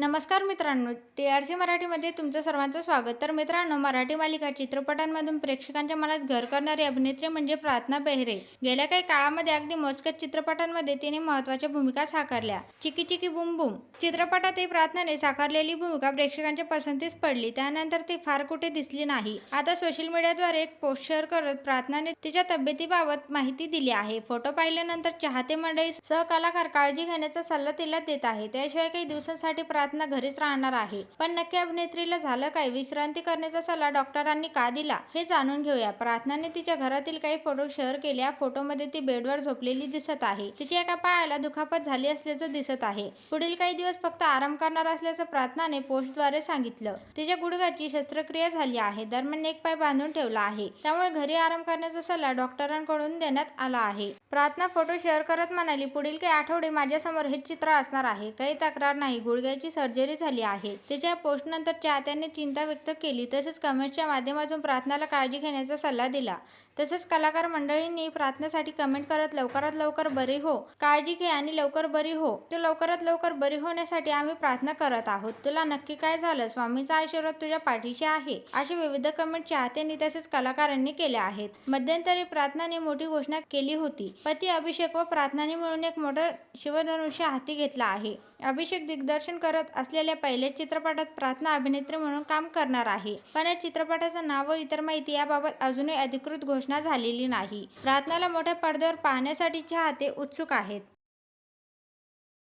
नमस्कार मित्रांनो T R C मराठीमध्ये तुमचं सर्वांचं स्वागत. तर मित्रांनो मराठी मालिका चित्रपटांमधून प्रेक्षकांच्या मनात घर करणारी अभिनेत्री म्हणजे प्रार्थना बेहरे. गेल्या काही काळामध्ये अगदी मोजक्याच चित्रपटांमध्ये तिने महत्त्वाच्या भूमिका साकारल्या. चिकी चिकी बुम बुम. चित्रपटातही प्रार्थनाने साकारलेली भूमिका प्रेक्षकांच्या पसंतीस पडली. त्यानंतर ती फार कुठे दिसली नाही. आता सोशल मीडियाद्वारे एक पोस्ट शेअर करत प्रार्थनाने तिच्या तब्येतीबाबत माहिती दिली आहे. फोटो पाहिल्यानंतर चाहते मंडळी सहकलाकार काळजी घेण्याचा सल्ला तिला देत आहे. त्याशिवाय काही दिवसांसाठी प्रार्थना घरीच राहणार आहे. पण नक्की अभिनेत्रीला झालं काय? विश्रांती करण्याचा सल्ला डॉक्टरांनी का दिला? हे जाणून घेऊया. प्रार्थनाने तिच्या घरातील काही फोटो शेअर केले. या फोटोमध्ये ती बेडवर झोपलेली दिसत आहे. तिच्या एका पायाला दुखापत झाली असल्याचं दिसत आहे. पुढील काही दिवस फक्त आराम करणार असल्याचं प्रार्थनाने पोस्टद्वारे सांगितलं. तिच्या गुडघ्याची शस्त्रक्रिया झाली आहे. दरम्यान एक पाय बांधून ठेवला आहे. त्यामुळे घरी आराम करण्याचा सल्ला डॉक्टरांकडून देण्यात आला आहे. प्रार्थना फोटो शेअर करत म्हणाली पुढील काही आठवडे माझ्यासमोर हे चित्र असणार आहे. काही तक्रार नाही. गुडघ्याची सर्जरी झाली आहे. त्याच्या पोस्टनंतर चाहत्यांनी चिंता व्यक्त केली तसेच कमेंटच्या माध्यमातून प्रार्थनाला काळजी घेण्याचा सल्ला दिला. तसेच कलाकार मंडळींनी प्रार्थनेसाठी कमेंट करत लवकरात लवकर बरी हो. काळजी घे आणि लवकर बरी हो. तू लवकरात लवकर बरी होण्यासाठी आम्ही प्रार्थना करत आहोत. तुला नक्की काय झालं? स्वामीचा आशीर्वाद तुझ्या पाठीशी आहे. असे विविध कमेंट चाहत्यांनी तसेच कलाकारांनी केले आहेत. मध्यंतरी प्रार्थनाने मोठी घोषणा केली होती. पती अभिषेक व प्रार्थनाने मिळून एक मोठं शिवधनुष्य हाती घेतला आहे. अभिषेक दिग्दर्शन करत असलेल्या पहिल्या चित्रपटात प्रार्थना अभिनेत्री म्हणून काम करणार आहे. पण या चित्रपटाचं नाव व इतर माहिती याबाबत अजूनही अधिकृत घोषणा झालेली नाही. प्रार्थनाला मोठ्या पडद्यावर पाहण्यासाठी चाहते उत्सुक आहेत.